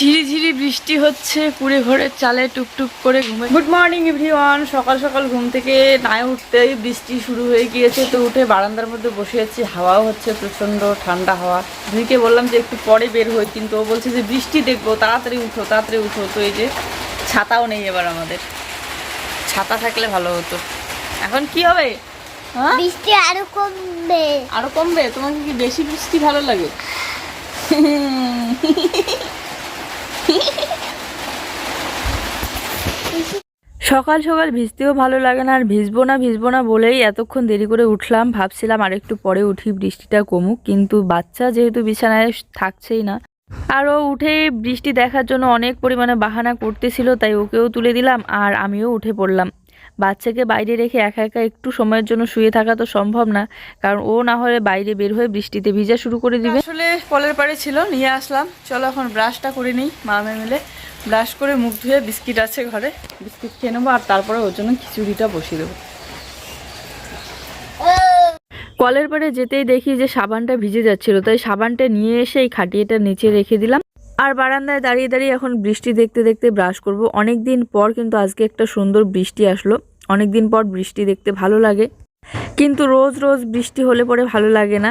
ঝিরি ঝিরি বৃষ্টি হচ্ছে পুরে ঘরের চালে টুকটুক করে ঘুমে গুড মর্নিং এভরিওয়ান সকাল সকাল ঘুম থেকে না উঠতেই বৃষ্টি শুরু হয়ে গিয়েছে তো উঠে বারান্দার মধ্যে বসে আছি। হাওয়াও হচ্ছে প্রচণ্ড ঠান্ডা হাওয়া। দুইকে বললাম যে একটু পরে বের হই কিন্তু ও বলছে যে বৃষ্টি দেখব তাড়াতাড়ি উঠো তাড়াতাড়ি উঠো। তো এই যে ছাতাও নেই এবার আমাদের। ছাতা থাকলে ভালো হতো। এখন কি হবে? হ্যাঁ? বৃষ্টি আরও কমবে। আরও কমবে? তোমাকে কি বেশি বৃষ্টি ভালো লাগে? সকাল সকাল ভিজতেও ভালো লাগে না, আর ভিজবো না ভিজবো না বলেই এতক্ষণ দেরি করে উঠলাম। ভাবছিলাম আর একটু পরে উঠি, বৃষ্টিটা কমুক, কিন্তু বাচ্চা যেহেতু বিছানায় থাকছেই না। আরও উঠে বৃষ্টি দেখার জন্য অনেক পরিমাণে বাহানা করতেছিল, তাই ওকেও তুলে দিলাম, আর আমিও উঠে পড়লাম। বাচ্চাকে বাইরে রেখে একা একা একটু সময়ের জন্য শুয়ে থাকা তো সম্ভব না কারণ ও না হলে বাইরে বের হয়ে বৃষ্টিতে ভিজা শুরু করে দিবে। আসলে কলের পাড়ে ছিল নিয়ে আসলাম। চলো এখন ব্রাশটা করে নিই মামে মিলে ব্রাশ করে মুখ ধুয়ে বিস্কিট আছে ঘরে। বিস্কিট খেয়ে নেব আর তারপরে ওর জন্য খিচুড়িটা বসিয়ে দেবো। কলের পাড়ে যেতেই দেখি যে সাবানটা ভিজে যাচ্ছিল তাই সাবানটা নিয়ে এসে এই খাটিয়েটা নিচে রেখে দিলাম। আর বারান্দায় দাঁড়িয়ে দাঁড়িয়ে এখন বৃষ্টি দেখতে দেখতে ব্রাশ করব। অনেক দিন পর কিন্তু আজকে একটা সুন্দর বৃষ্টি আসলো। অনেক দিন পর বৃষ্টি দেখতে ভালো লাগে। কিন্তু রোজ রোজ বৃষ্টি হলে পরে ভালো লাগে না।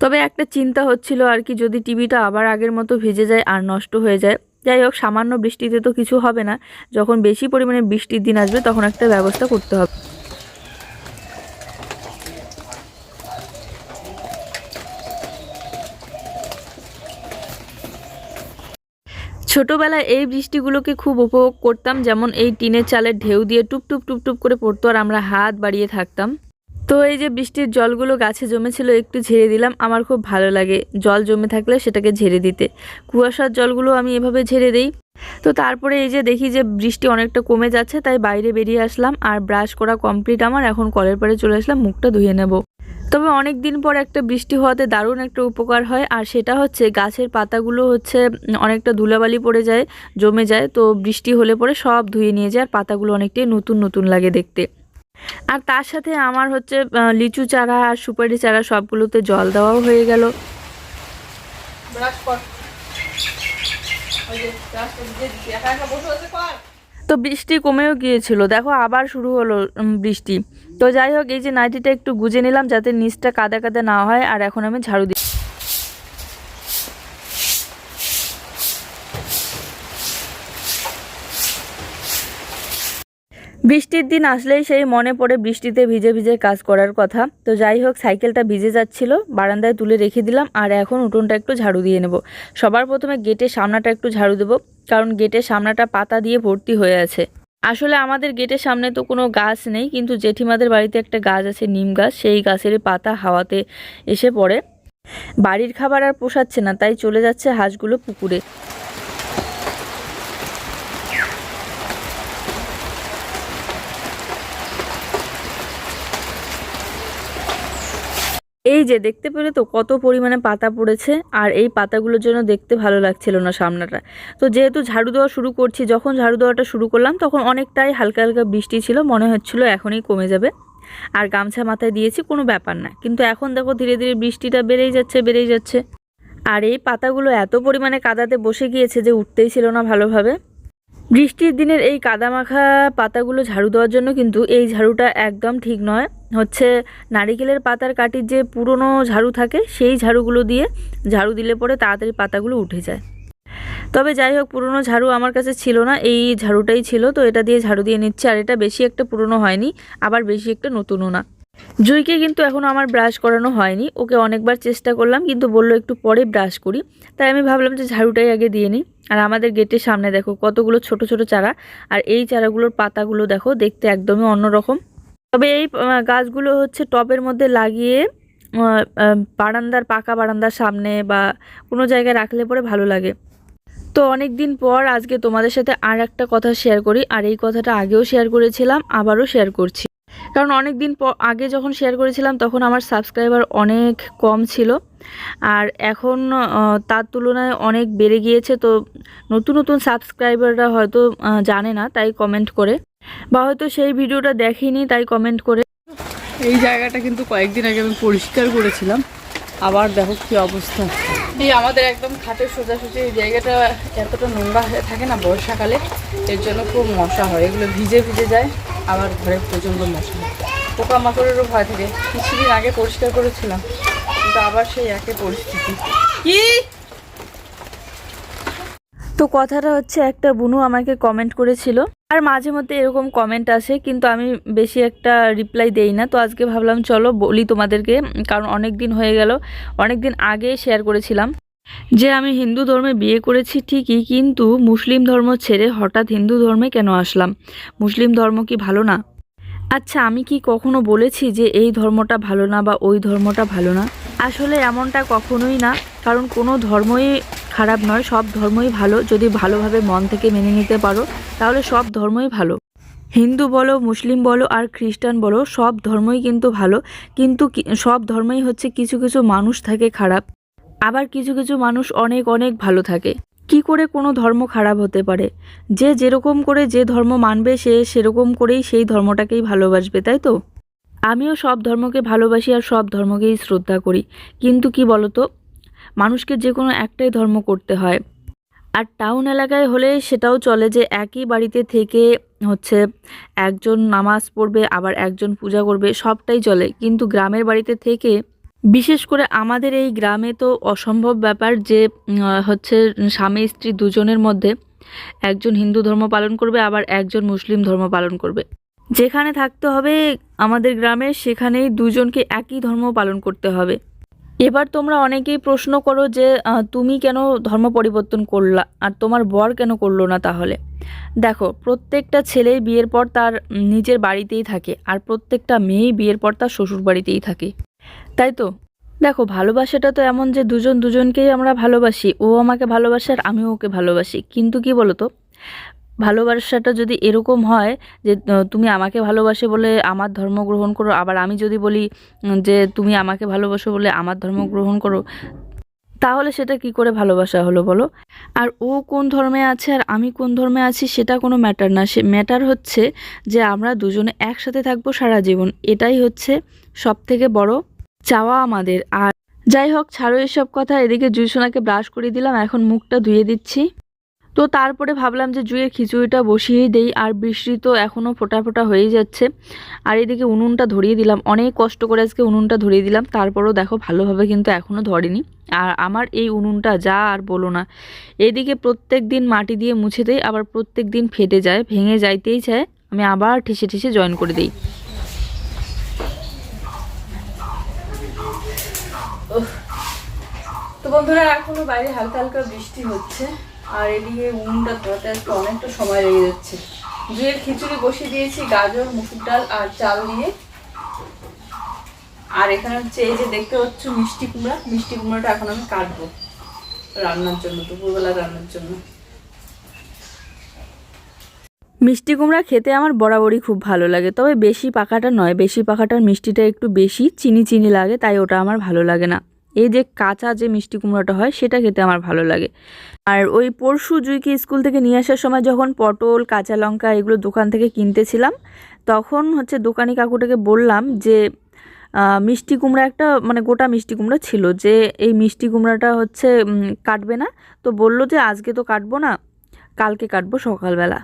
তবে একটা চিন্তা হচ্ছিল আর কি, যদি টিভিটা আবার আগের মতো ভিজে যায় আর নষ্ট হয়ে যায়। যাই হোক, সামান্য বৃষ্টিতে তো কিছু হবে না। যখন বেশি পরিমাণে বৃষ্টির দিন আসবে, তখন একটা ব্যবস্থা করতে হবে। ছোটবেলায় এই বৃষ্টিগুলোকে খুব উপভোগ করতাম, যেমন এই টিনের চালের ঢেউ দিয়ে টুপ টুপ টুপ টুপ করে পড়তো আর আমরা হাত বাড়িয়ে থাকতাম। তো এই যে বৃষ্টির জলগুলো গাছে জমেছিল, একটু ঝেড়ে দিলাম। আমার খুব ভালো লাগে জল জমে থাকলে সেটাকে ঝেড়ে দিতে। কুয়াশার জলগুলো আমি এভাবে ঝেড়ে দিই। তো তারপরে এই যে দেখি যে বৃষ্টি অনেকটা কমে যাচ্ছে, তাই বাইরে বেরিয়ে আসলাম। আর ব্রাশ করা কমপ্লিট আমার, এখন কলের পরে চলে আসলাম, মুখটা ধুয়ে নেব। তবে অনেক দিন পর একটা বৃষ্টি হওয়াতে দারুণ একটা উপকার হয়। আর সেটা হচ্ছে গাছের পাতাগুলো হচ্ছে অনেকটা ধুলাবালি পড়ে যায়, জমে যায়, তো বৃষ্টি হলে পরে সব ধুয়ে নিয়ে যায় আর পাতাগুলো অনেকটাই নতুন নতুন লাগে দেখতে। আর তার সাথে আমার হচ্ছে লিচু চারা আর সুপারি চারা সবগুলোতে জল দেওয়াও হয়ে গেল। তো বৃষ্টি কমেও গিয়েছিল। দেখো আবার শুরু হলো বৃষ্টি। তো যাই হোক, এই যে নাইটিটা একটু গুজে নিলাম যাতে নিচটা কাদা কাদা না হয়, আর এখন আমি ঝাড়ু দিই বৃষ্টির দিন আসলেই সেই মনে পড়ে বৃষ্টিতে ভিজে ভিজে কাজ করার কথা। তো যাই হোক, সাইকেলটা ভিজে যাচ্ছিল, বারান্দায় তুলে রেখে দিলাম, আর এখন উঠোনটা একটু ঝাড়ু দিয়ে নেব। সবার প্রথমে গেটের সামনাটা একটু ঝাড়ু দেবো। কারণ গেটের সামনাটা পাতা দিয়ে ভর্তি হয়ে আছে। আসলে আমাদের গেটের সামনে তো কোনো গাছ নেই, কিন্তু জেঠিমাদের বাড়িতে একটা গাছ আছে, নিম গাছ। সেই গাছের পাতা হাওয়াতে এসে পড়ে। বাড়ির খাবার আর পোষাচ্ছে না, তাই চলে যাচ্ছে হাঁসগুলো পুকুরে। এই যে, দেখতে পেলে তো কত পরিমাণে পাতা পড়েছে আর এই পাতাগুলোর জন্য দেখতে ভালো লাগছিল না সামনাটা। তো যেহেতু ঝাড়ু দেওয়া শুরু করছি, যখন ঝাড়ু দেওয়াটা শুরু করলাম তখন অনেকটাই হালকা হালকা বৃষ্টি ছিল, মনে হচ্ছিল এখনই কমে যাবে। আর গামছা মাথায় দিয়েছি কোনো ব্যাপার না, কিন্তু এখন দেখো ধীরে ধীরে বৃষ্টিটা বেড়েই যাচ্ছে বেড়েই যাচ্ছে। আর এই পাতাগুলো এত পরিমাণে কাদাতে বসে গিয়েছে যে উঠতেই ছিল না ভালোভাবে। বৃষ্টির দিনের এই কাদামাখা পাতাগুলো ঝাড়ু দেওয়ার জন্য কিন্তু এই ঝাড়ুটা একদম ঠিক নয়। হচ্ছে নারিকেলের পাতার কাঠির যে পুরনো ঝাড়ু থাকে, সেই ঝাড়ুগুলো দিয়ে ঝাড়ু দিলে পরে তাড়াতাড়ি পাতাগুলো উঠে যায়। তবে যাই হোক, পুরনো ঝাড়ু আমার কাছে ছিল না, এই ঝাড়ুটাই ছিল। তো এটা দিয়ে ঝাড়ু দিয়ে নিচ্ছে, আর এটা বেশি একটা পুরনো হয়নি, আবার বেশি একটা নতুনও না। জুইকে কিন্তু এখনও আমার ব্রাশ করানো হয়নি। ওকে অনেকবার চেষ্টা করলাম, কিন্তু বলল একটু পরে ব্রাশ করি। তাই আমি ভাবলাম যে ঝাড়ুটাই আগে দিয়ে নিই। আর আমাদের গেটের সামনে দেখো, কতগুলো ছোট ছোট চারা। আর এই চারাগুলোর পাতাগুলো দেখো, দেখতে একদমই অন্যরকম। তবে এই গাছগুলো হচ্ছে টবের মধ্যে লাগিয়ে বারান্দার, পাকা বারান্দার সামনে বা কোনো জায়গায় রাখলে পরে ভালো লাগে। তো অনেক দিন পর আজকে তোমাদের সাথে আর একটা কথা শেয়ার করি। আর এই কথাটা আগেও শেয়ার করেছিলাম, আবারও শেয়ার করছি। কারণ অনেক দিন আগে যখন শেয়ার করেছিলাম তখন আমার সাবস্ক্রাইবার অনেক কম ছিল। আর এখন তার তুলনায় অনেক বেড়ে গিয়েছে, তো নতুন নতুন সাবস্ক্রাইবাররা হয়তো জানে না, তাই কমেন্ট করে। বা হয়তো সেই ভিডিওটা দেখেনি, তাই কমেন্ট করে। এই জায়গাটা কিন্তু কয়েকদিন আগে আমি পরিষ্কার করেছিলাম। আবার দেখো কি অবস্থা। এই আমাদের একদম খাটের সোজাসুজি, এই জায়গাটা এতটা নোংরা হয়ে থাকে না বর্ষাকালে, এর জন্য খুব মশা হয়। এগুলো ভিজে ভিজে যায়। আবার ঘরে প্রচণ্ড মশা। পোকামাকড়েরও ভয় থাকে। কিছুদিন আগে পরিষ্কার করেছিলাম, কিন্তু আবার সেই একই পরিস্থিতি। কি? তো কথাটা হচ্ছে, একটা বুনু আমাকে কমেন্ট করেছিল, আর মাঝে মধ্যে এরকম কমেন্ট আসে, কিন্তু আমি বেশি একটা রিপ্লাই দেই না। তো আজকে ভাবলাম, চলো বলি তোমাদেরকে, কারণ অনেক দিন হয়ে গেল অনেক দিন আগে শেয়ার করেছিলাম। যে আমি হিন্দু ধর্মে বিয়ে করেছি ঠিকই, কিন্তু মুসলিম ধর্ম ছেড়ে হঠাৎ হিন্দু ধর্মে কেন আসলাম? মুসলিম ধর্ম কি ভালো না? আচ্ছা আমি কি কখনো বলেছি যে এই ধর্মটা ভালো না বা ওই ধর্মটা ভালো না? আসলে এমনটা কখনোই না, কারণ কোনো ধর্মই খারাপ নয়, সব ধর্মই ভালো। যদি ভালোভাবে মন থেকে মেনে নিতে পারো, তাহলে সব ধর্মই ভালো। হিন্দু বলো, মুসলিম বলো আর খ্রিস্টান বলো, সব ধর্মই কিন্তু ভালো। কিন্তু সব ধর্মই হচ্ছে কিছু কিছু মানুষ থাকে খারাপ। আবার কিছু কিছু মানুষ অনেক অনেক ভালো থাকে। কি করে কোনো ধর্ম খারাপ হতে পারে? যে যেরকম করে যে ধর্ম মানবে, সে সেরকম করেই সেই ধর্মটাকেই ভালোবাসবে, তাই তো? আমিও সব ধর্মকে ভালোবাসি আর সব ধর্মকেই শ্রদ্ধা করি। কিন্তু কি বলতো? মানুষকে যে কোনো একটাই ধর্ম করতে হয়। আর টাউন এলাকায় হলে সেটাও চলে যে একই বাড়িতে থেকে হচ্ছে একজন নামাজ পড়বে, আবার একজন পূজা করবে, সবটাই চলে। কিন্তু গ্রামের বাড়িতে থেকে বিশেষ করে আমাদের এই গ্রামে তো অসম্ভব ব্যাপার যে হচ্ছে স্বামী, স্ত্রী দুজনের মধ্যে একজন হিন্দু ধর্ম পালন করবে, আবার একজন মুসলিম ধর্ম পালন করবে। যেখানে থাকতে হবে আমাদের গ্রামে, সেখানেই দুজনকে একই ধর্ম পালন করতে হবে। এবার তোমরা অনেকেই প্রশ্ন করো যে তুমি কেন ধর্ম পরিবর্তন করলা, আর তোমার বর কেন করল না তাহলে? দেখো, প্রত্যেকটা ছেলেই বিয়ের পর তার নিজের বাড়িতেই থাকে, আর প্রত্যেকটা মেয়েই বিয়ের পর তার শ্বশুর বাড়িতেই থাকে। তাই তো? দেখো, ভালোবাসাটা তো এমন যে দুজন দুজনকেই আমরা ভালোবাসি, ও আমাকে ভালোবাসে আর আমিও ওকে ভালোবাসি। কিন্তু কি বলতো? ভালোবাসাটা যদি এরকম হয় যে তুমি আমাকে ভালোবাসে বলে আমার ধর্ম গ্রহণ করো, আবার আমি যদি বলি যে তুমি আমাকে ভালোবাসো বলে আমার ধর্ম গ্রহণ করো, তাহলে সেটা কি করে ভালোবাসা হলো বলো? আর ও কোন ধর্মে আছে আর আমি কোন ধর্মে আছি সেটা কোনো ম্যাটার না। সে ম্যাটার হচ্ছে যে আমরা দুজনে একসাথে থাকব সারা জীবন। এটাই হচ্ছে সব থেকে বড় চাওয়া আমাদের। আর যাই হোক, ছাড়ো এসব কথা, এদিকে জুইসোনাকে ব্রাশ করে দিলাম, এখন মুখটা ধুয়ে দিচ্ছি। তো তারপরে ভাবলাম যে জুইয়ের খিচুড়িটা বসিয়েই দেই, আর বৃষ্টি তো এখনও ফোটা ফোটা হয়েই যাচ্ছে। আর এদিকে উনুনটা ধরিয়ে দিলাম, অনেক কষ্ট করে আজকে উনুনটা ধরিয়ে দিলাম, তারপরেও দেখো ভালোভাবে কিন্তু এখনও ধরেনি। আর আমার এই উনুনটা যা আর বলো না, এদিকে প্রত্যেক দিন মাটি দিয়ে মুছে দেই, আবার প্রত্যেক দিন ফেটে যায়, ভেঙে যাইতেই চায়, আমি আবার ঠেসে ঠেসে জয়েন করে দিই। তো বন্ধুরা এখনও বাইরে হালকা হালকা বৃষ্টি হচ্ছে, আর এদিকে উনুনটা ধরাতে আজকে অনেকটা সময় লেগে যাচ্ছে। জুয়ের খিচুড়ি বসিয়ে দিয়েছি, গাজর, মুসুর ডাল আর চাল দিয়ে। আর এখানে হচ্ছে এই যে দেখতে পাচ্ছ মিষ্টি কুমড়া, মিষ্টি কুমড়াটা এখন আমি কাটবো রান্নার জন্য, দুপুরবেলা রান্নার জন্য। মিষ্টি কুমড়া খেতে আমার বরাবরই খুব ভালো লাগে। তবে বেশি পাকাটা নয়, বেশি পাকাটার মিষ্টিটা একটু বেশি চিনি চিনি লাগে, তাই ওটা আমার ভালো লাগে না। এই যে কাঁচা যে মিষ্টি কুমড়োটা হয়, সেটা খেতে আমার ভালো লাগে। আর ওই পরশু জুইকে স্কুল থেকে নিয়ে আসার সময় যখন পটল, কাঁচা লঙ্কা এগুলো দোকান থেকে কিনতেছিলাম, তখন হচ্ছে দোকানি কাকুটাকে বললাম যে মিষ্টি কুমড়া একটা মানে গোটা মিষ্টি কুমড়া ছিল যে, এই মিষ্টি কুমড়াটা হচ্ছে কাটবে না। তো বলল যে, আজকে তো কাটবো না, কালকে কাটবো সকালবেলা।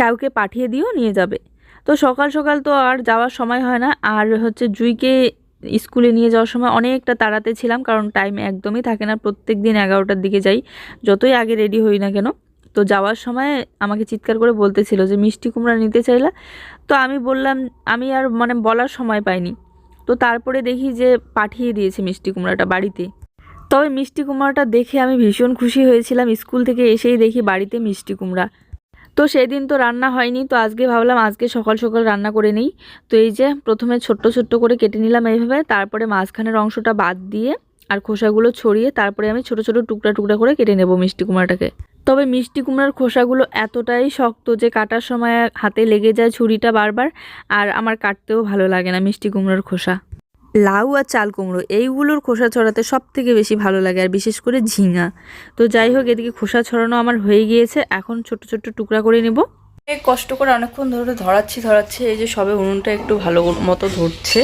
কাউকে পাঠিয়ে দিও, নিয়ে যাবে। তো সকাল সকাল তো আর যাওয়ার সময় হয় না। আর হচ্ছে জুইকে স্কুলে নিয়ে যাওয়ার সময় অনেকটা তাড়াতে ছিলাম, কারণ টাইম একদমই থাকে না। প্রত্যেক দিন এগারোটার দিকে যাই। যতই আগে রেডি হই না কেন, তো যাওয়ার সময় আমাকে চিৎকার করে বলতেছিল যে, মিষ্টি কুমড়া নিতে চাইলা? তো আমি বললাম, আমি আর মানে বলার সময় পাইনি। তো তারপরে দেখি যে পাঠিয়ে দিয়েছে মিষ্টি কুমড়াটা বাড়িতে। তবে মিষ্টি কুমড়াটা দেখে আমি ভীষণ খুশি হয়েছিলাম। স্কুল থেকে এসেই দেখি বাড়িতে মিষ্টি কুমড়া। তো সেদিন তো রান্না হয়নি, তো আজকে ভাবলাম আজকে সকাল সকাল রান্না করে নিই। তো এই যে প্রথমে ছোট্ট ছোট্ট করে কেটে নিলাম এইভাবে, তারপরে মাঝখানের অংশটা বাদ দিয়ে আর খোসাগুলো ছড়িয়ে তারপরে আমি ছোট ছোট টুকরা টুকরা করে কেটে নেব মিষ্টি কুমড়াটাকে। তবে মিষ্টি কুমড়ার খোসাগুলো এতটাই শক্ত যে কাটার সময় হাতে লেগে যায় ছুরিটা বারবার, আর আমার কাটতেও ভালো লাগে না মিষ্টি কুমড়ার খোসা। লাউ আর চাল কুমড়ো, এইগুলোর খোসা ছড়াতে সব থেকে বেশি ভালো লাগে, আর বিশেষ করে ঝিঙা। তো যাই হোক, এদিকে খোসা ছড়ানো আমার হয়ে গিয়েছে। এখন ছোট ছোট টুকরা করে নেব। কষ্ট করে অনেকক্ষণ ধরে ধরাচ্ছি ধরাচ্ছি, এই যে সবে উনুনটা একটু ভালো মতো ধরছে।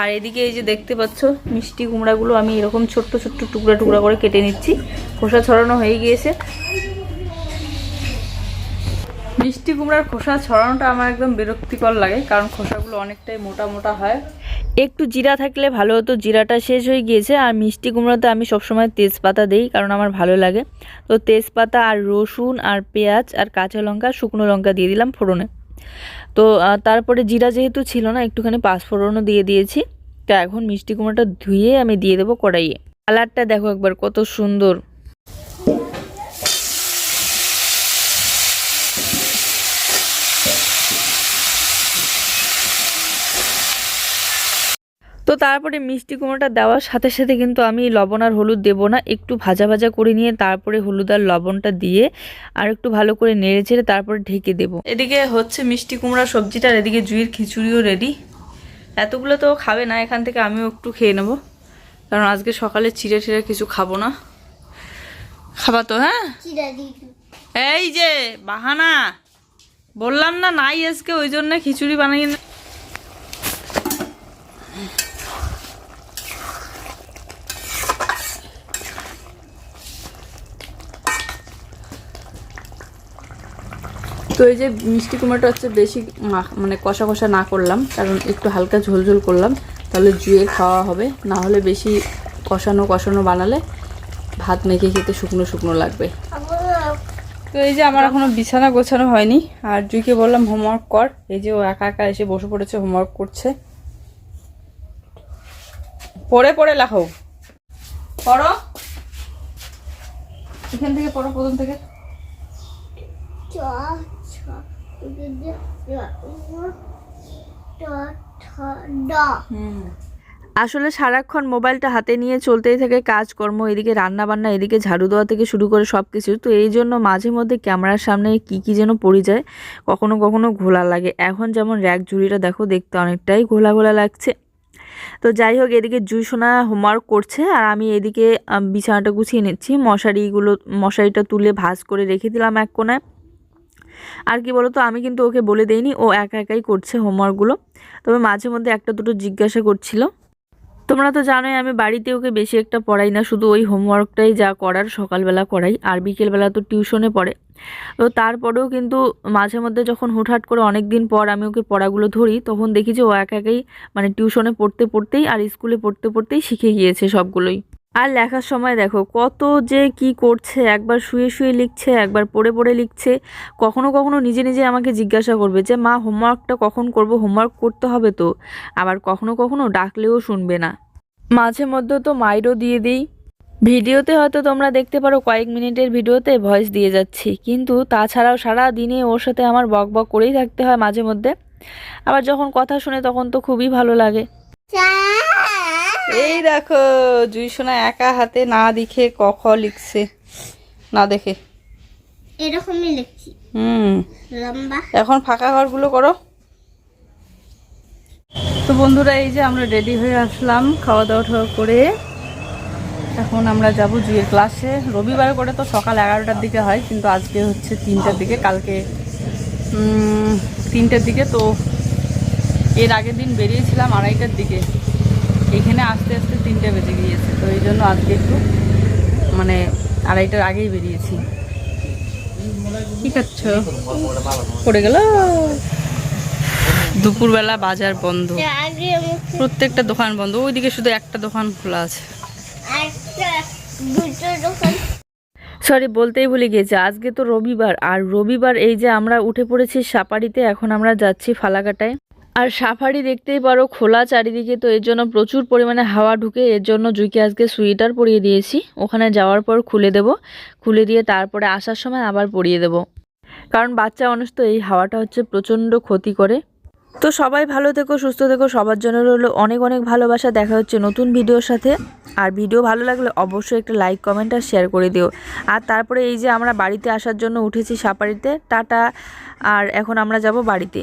আর এদিকে এই যে দেখতে পাচ্ছ, মিষ্টি কুমড়াগুলো আমি এরকম ছোট্ট ছোট্ট টুকরা টুকরা করে কেটে নিচ্ছি। খোসা ছড়ানো হয়ে গিয়েছে। মিষ্টি কুমড়ার খোসা ছড়ানোটা আমার একদম বিরক্তিকর লাগে, কারণ খোসাগুলো অনেকটাই মোটা মোটা হয়। একটু জিরা থাকলে ভালো হতো, জিরাটা শেষ হয়ে গিয়েছে। আর মিষ্টি কুমড়োতে আমি সবসময় তেজপাতা দিই, কারণ আমার ভালো লাগে। তো তেজপাতা আর রসুন আর পেঁয়াজ আর কাঁচা লঙ্কা, শুকনো লঙ্কা দিয়ে দিলাম ফোড়নে। তো তারপরে জিরা যেহেতু ছিল না, একটুখানি পাঁচফোড়নও দিয়ে দিয়েছি। তো এখন মিষ্টি কুমড়োটা ধুয়ে আমি দিয়ে দেবো কড়াইয়ে। কালারটা দেখো একবার কত সুন্দর। তো তারপরে মিষ্টি কুমড়োটা দেওয়ার সাথে সাথে কিন্তু আমি লবণ আর হলুদ দেবো না একটু ভাজা ভাজা করে নিয়ে তারপরে হলুদ আর লবণটা দিয়ে আর একটু ভালো করে নেড়ে ছেড়ে তারপরে ঢেকে দেবো। এদিকে হচ্ছে মিষ্টি কুমড়া সবজিটা এদিকে জুইয়ের খিচুড়িও রেডি এতগুলো তো খাবে না এখান থেকে আমিও একটু খেয়ে নেব। কারণ আজকে সকালে চিড়ে টিড়ে কিছু খাব না। খাবা তো হ্যাঁ? এই যে বাহানা। বললাম না নাই আজকে ওই জন্য খিচুড়ি বানিয়ে তো এই যে মিষ্টি কুমড়োটা হচ্ছে বেশি মানে কষা কষা না করলাম, কারণ একটু হালকা ঝোল ঝোল করলাম, তাহলে জুয়ে খাওয়া হবে। না হলে বেশি কষানো কষানো বানালে ভাত মেখে খেতে শুকনো শুকনো লাগবে। তো এই যে আমার এখনও বিছানা গোছানো হয়নি, আর জুইকে বললাম হোমওয়ার্ক কর। এই যে ও একা একা এসে বসে পড়েছে হোমওয়ার্ক করছে। পড়ে পড়ে লেখো পড়ো। এখান থেকে পড়ো প্রথম থেকে। আসলে সারাক্ষণ মোবাইলটা হাতে নিয়ে চলতেই থাকে কাজকর্ম, এদিকে রান্না বান্না এদিকে ঝাড়ু দেওয়া থেকে শুরু করে সব কিছু তো এই জন্য মাঝে মধ্যে ক্যামেরার সামনে কি কি যেন পড়ে যায়, কখনো কখনো ঘোলা লাগে। এখন যেমন র্যাক ঝুড়িটা দেখো, দেখতে অনেকটাই ঘোলা ঘোলা লাগছে। তো যাই হোক, এদিকে জুই সোনা হোমওয়ার্ক করছে, আর আমি এদিকে বিছানাটা গুছিয়ে নিচ্ছি। মশারিগুলো, মশারিটা তুলে ভাজ করে রেখে দিলাম এক কোনায়। আর কি বলতো, আমি কিন্তু ওকে বলে দেইনি, ও একা একাই করছে হোমওয়ার্কগুলো তবে মাঝে মধ্যে একটা দুটো জিজ্ঞাসা করছিল। তোমরা তো জানোই, আমি বাড়িতে ওকে বেশি একটা পড়াই না, শুধু ওই হোমওয়ার্কটাই যা করার সকালবেলা করাই, আর বিকেলবেলা তো টিউশনে পড়ে। তো তারপরেও কিন্তু মাঝে মধ্যে যখন হুটহাট করে অনেক দিন পর আমি ওকে পড়াগুলো ধরি, তখন দেখি যে ও একা একাই মানে টিউশনে পড়তে পড়তেই আর স্কুলে পড়তে পড়তেই শিখে গিয়েছে সবগুলোই। আর লেখার সময় দেখো, কত যে কি করছে, একবার শুয়ে শুয়ে লিখছে, একবার পড়ে পড়ে লিখছে, কখনো কখনো নিজে নিজে আমাকে জিজ্ঞাসা করবে যে, মা হোমওয়ার্কটা কখন করব? হোমওয়ার্ক করতে হবে তো? আবার কখনো কখনো ডাকলেও শুনবে না। মাঝে মধ্যে তো মাইরও দিয়ে দিই। ভিডিওতে হয়তো তোমরা দেখতে পারো কয়েক মিনিটের ভিডিওতে ভয়েস দিয়ে যাচ্ছি, কিন্তু তাছাড়াও সারা দিনে ওর সাথে আমার বক বক করেই থাকতে হয় মাঝে মধ্যে। আবার যখন কথা শুনে তখন তো খুবই ভালো লাগে। এই দেখো জুই সোনা একা হাতে না দেখে কখ লিখছে। না দেখে। এরকমই লিখছি। হুম। লম্বা। এখন ফাঁকা ঘরগুলো করো। তো বন্ধুরা এই যে আমরা রেডি হয়ে আসলাম খাওয়া দাওয়া টাওয়া করে। এখন আমরা যাব জুয়ের ক্লাসে। রবিবার করে তো সকাল এগারোটার দিকে হয় কিন্তু আজকে হচ্ছে তিনটার দিকে। কালকে তিনটের দিকে। তো এর আগের দিন বেরিয়েছিলাম আড়াইটার দিকে। এখানে আসতে আসতে তিনটে বেজে গিয়েছে তো এই জন্য আজকে একটু মানে আড়াইটার আগেই বেরিয়েছি। কি খাচ্ছ? পড়ে গেল? দুপুরবেলা বাজার বন্ধ। প্রত্যেকটা দোকান বন্ধ ওইদিকে শুধু একটা দোকান খোলা আছে। দোকান সরি বলতেই ভুলে গিয়েছি আজকে তো রবিবার আর রবিবার এই যে আমরা উঠে পড়েছি সাফারিতে এখন আমরা যাচ্ছি ফালাকাটায়। আর সাফারি দেখতেই পারো, খোলা চারিদিকে তো এর জন্য প্রচুর পরিমাণে হাওয়া ঢুকে, এর জন্য জুইকে আজকে সুইটার পরিয়ে দিয়েছি। ওখানে যাওয়ার পর খুলে দেব, খুলে দিয়ে তারপরে আসার সময় আবার পরিয়ে দেব। কারণ বাচ্চা মানুষ তো এই হাওয়াটা হচ্ছে প্রচণ্ড ক্ষতি করে। তো সবাই ভালো থেকো, সুস্থ থেকো, সবার জন্য রইল অনেক অনেক ভালোবাসা। দেখা হচ্ছে নতুন ভিডিওর সাথে। আর ভিডিও ভালো লাগলে অবশ্যই একটা লাইক, কমেন্ট আর শেয়ার করে দিও। আর তারপরে এই যে আমরা বাড়িতে আসার জন্য উঠেছি সাপাড়িতে টাটা। আর এখন আমরা যাব বাড়িতে।